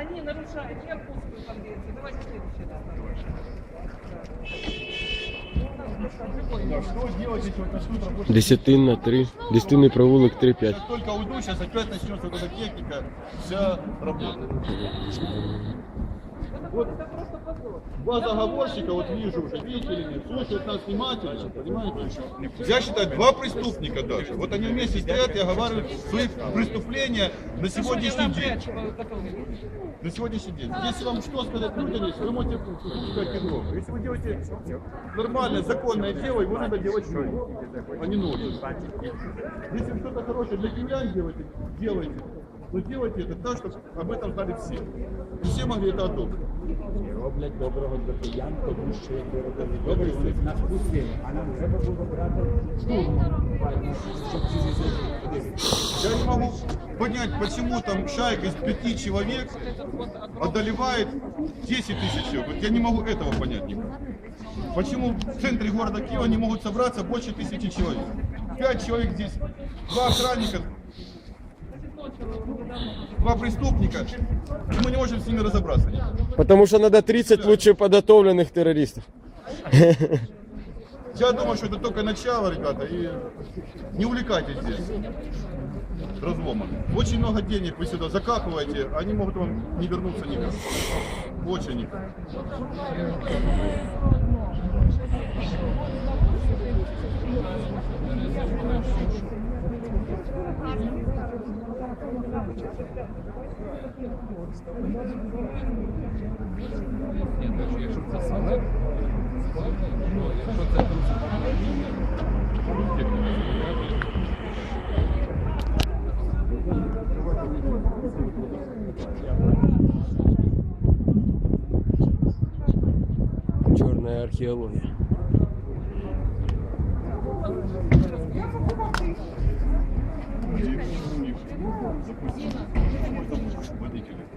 Они нарушают Иркутскую конвенцию. Давайте что делать, если вот начнут работать? Десятинна 3. Десятинний провулок 3-5. Как только уйду, сейчас опять начнется вот эта техника, вся работа. Вот два заговорщика, вот вижу уже, видите или нет, слушают нас внимательно, понимаете? Я считаю, два преступника даже. Вот они вместе стоят и оговаривают свои преступления на сегодняшний день. На сегодняшний день. Если вам что сказать людям, есть, вы можете сказать игрок. Если вы делаете нормальное, законное дело, его надо делать вы, а не ночью. Если что-то хорошее для киевлян делаете, делайте. Но делайте это так, чтобы об этом знали все. И все могли это одобрить. роблять доброго для киян, тому що якби робили добре, вони нас пустили. А нам треба було брати щоб ці Я не могу понять, почему там шайка из пяти человек одолевает 10 тысяч человек. Вот я не могу этого понять никак. Почему в центре города Киева не могут собраться больше тысячи человек? Пять человек здесь, два охранника, два преступника, и мы не можем с ними разобраться. Потому что надо 30 лучше подготовленных террористов. Я думаю, что это только начало, ребята, и не увлекайтесь здесь разломом. Очень много денег вы сюда закапываете, они могут вам не вернуться никак. Очень никак. Якщо це саме, якщо це Черная археология. Водители.